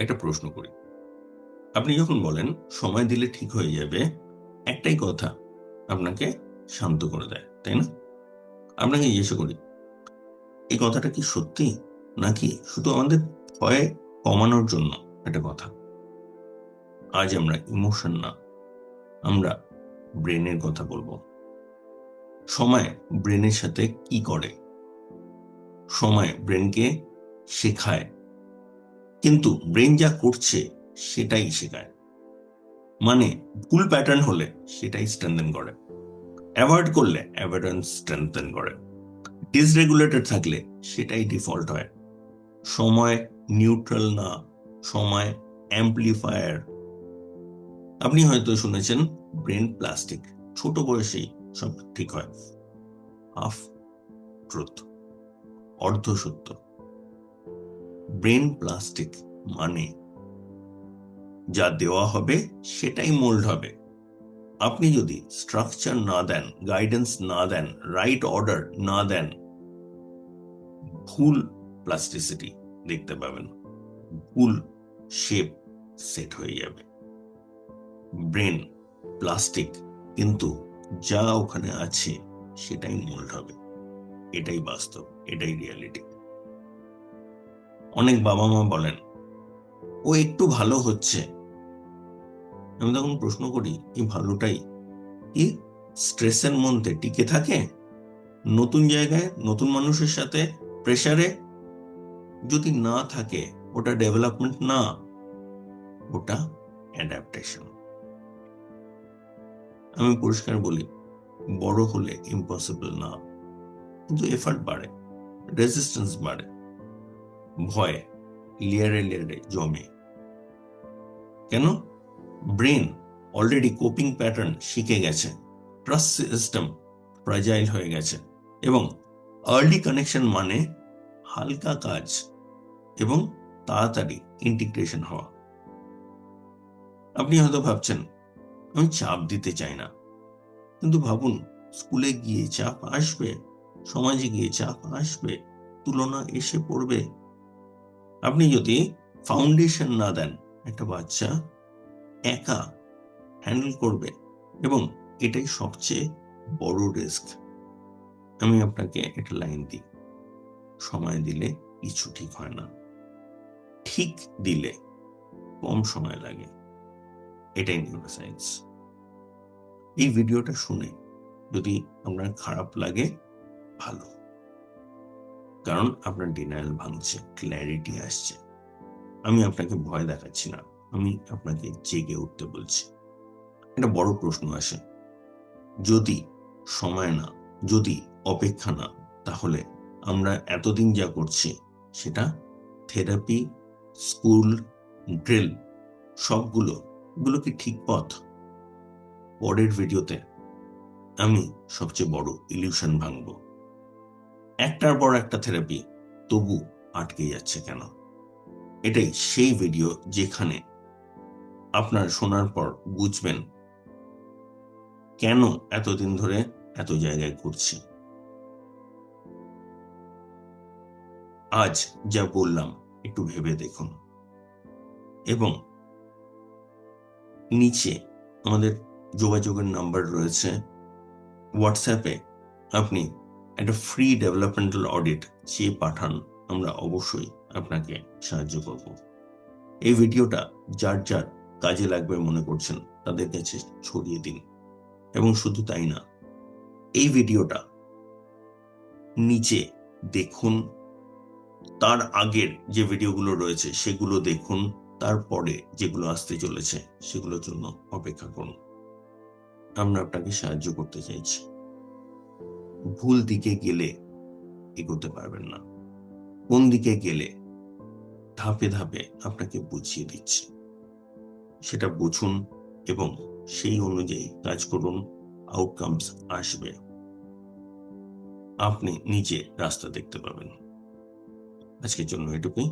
একটা প্রশ্ন করি। আপনি যখন বলেন, সময় দিলে ঠিক হয়ে যাবে, একটাই কথা আপনাকে শান্ত করে দেয়, তাই না? আপনাকে জিজ্ঞেস করি, এই কথাটা কি সত্যি? নাকি শুধু আমাদের ভয় কমানোর জন্য? একটা কথা। আজ আমরা ইমোশন না, আমরা ব্রেনের কথা বলব। সময় ব্রেনের সাথে কি করে? সময় ব্রেনকে শেখায় কিন্তু ব্রেন যা করছে সেটাই শেখায়। মানে ভুল প্যাটার্ন হলে সেটাই স্ট্রেনথেন করে। অ্যাভয়েড করলে অ্যাভয়েডেন্স স্ট্রেনথেন করে। ডিসরেগুলেটেড থাকলে সেটাই ডিফল্ট হয়। সময় নিউট্রাল না, সময় অ্যাম্পলিফায়ার আপনি হয়তো শুনেছেন, ব্রেন প্লাস্টিক ছোট বয়সেই সব ঠিক হয়। হাফ ট্রুথ অর্ধ সত্য। ব্রেন প্লাস্টিক মানে যা দেওয়া হবে সেটাই মোল্ড হবে। আপনি যদি স্ট্রাকচার না দেন, গাইডেন্স না দেন, রাইট অর্ডার না দেন, ভুল প্লাস্টিসিটি দেখতে পাবেন। ভুল শেপ সেট হয়ে যাবে। ব্রেন প্লাস্টিক কিন্তু যা ওখানে আছে সেটাই মোল্ড হবে। এটাই বাস্তব, এটাই রিয়ালিটি। অনেক বাবা মা বলেন, ও একটু ভালো হচ্ছে। আমি তখন প্রশ্ন করি এই ভালোটাই? কি স্ট্রেসের মধ্যে টিকে থাকে? নতুন জায়গায়, নতুন মানুষের সাথে প্রেশারে যদি না থাকে, ওটা ডেভেলপমেন্ট না, ওটা অ্যাডাপ্টেশন আমি পরিষ্কার বলি, বড় হলে ইম্পসিবল না। কিন্তু এফার্ট বাড়ে রেজিস্ট্যান্স বাড়ে। ভয়, লেয়ারে লেয়ারে জমে। কেন? ব্রেন অলরেডি কোপিং প্যাটার্ন শিখে গেছে ট্রাস্ট সিস্টেম ফ্রাজাইল হয়ে গেছে এবং আর্লি কানেকশন মানে হালকা কাজ এবং তাড়াতাড়ি ইন্টিগ্রেশন হওয়া। আপনি হয়তো ভাবছেন, আমি চাপ দিতে চাই না। কিন্তু ভাবুন, স্কুলে গিয়ে চাপ আসবে, সমাজে গিয়ে চাপ আসবে, তুলনা এসে পড়বে। আপনি যদি ফাউন্ডেশন না দেন, একটা বাচ্চা একা হ্যান্ডেল করবে এবং এটাই সবচেয়ে বড় রিস্ক আমি আপনাকে একটা লাইন দিই। সময় দিলে কিছু ঠিক হয় না। ঠিক দিলে কম সময় লাগে। এটাই নিউরোসায়েন্স এই ভিডিওটা শুনে যদি আপনার খারাপ লাগে, ভালো। কারণ আপনার ডিনায়াল ভাঙছে ক্ল্যারিটি আসছে। আমি আপনাকে ভয় দেখাচ্ছি না, আমি আপনাকে জেগে উঠতে বলছি। একটা বড় প্রশ্ন আসে, যদি সময় না, যদি অপেক্ষা না, তাহলে আমরা এতদিন যা করছি, সেটা থেরাপি স্কুল ড্রিল সবগুলো, এগুলো কি ঠিক পথ? পরের ভিডিওতে আমি সবচেয়ে বড় ইলিউশন ভাঙব। একটার পর একটা থেরাপি তবু আটকে যাচ্ছে কেন? এটাই সেই ভিডিও যেখানে আপনার শোনার পর বুঝবেন কেন এতদিন ধরে এত জায়গায় ঘুরছি। আজ যা বললাম একটু ভেবে দেখুন। এবং নিচে আমাদের যোগাযোগের নাম্বার রয়েছে। হোয়াটসঅ্যাপে আপনি একটা ফ্রি ডেভেলপমেন্টাল অডিট চেয়ে পাঠান, আমরা অবশ্যই আপনাকে সাহায্য করব। এই ভিডিওটা যার যার কাজে লাগবে মনে করছেন, তাদের কাছে ছড়িয়ে দিন। এবং শুধু তাই না, এই ভিডিওটা নিচে দেখুন, তার আগের যে ভিডিওগুলো রয়েছে সেগুলো দেখুন, তারপরে যেগুলো আসতে চলেছে সেগুলোর জন্য অপেক্ষা করুন। আমরা আপনাকে সাহায্য করতে চাইছি। ভুল দিকে গেলে এগোতে পারবেন না। কোন দিকে গেলে ধাপে ধাপে আপনাকে বুঝিয়ে দিচ্ছি। সেটা বুঝুন এবং সেই অনুযায়ী কাজ করুন আউটকামস আসবে। আপনি নিজে রাস্তা দেখতে পাবেন। আজকের জন্য এটুকুই।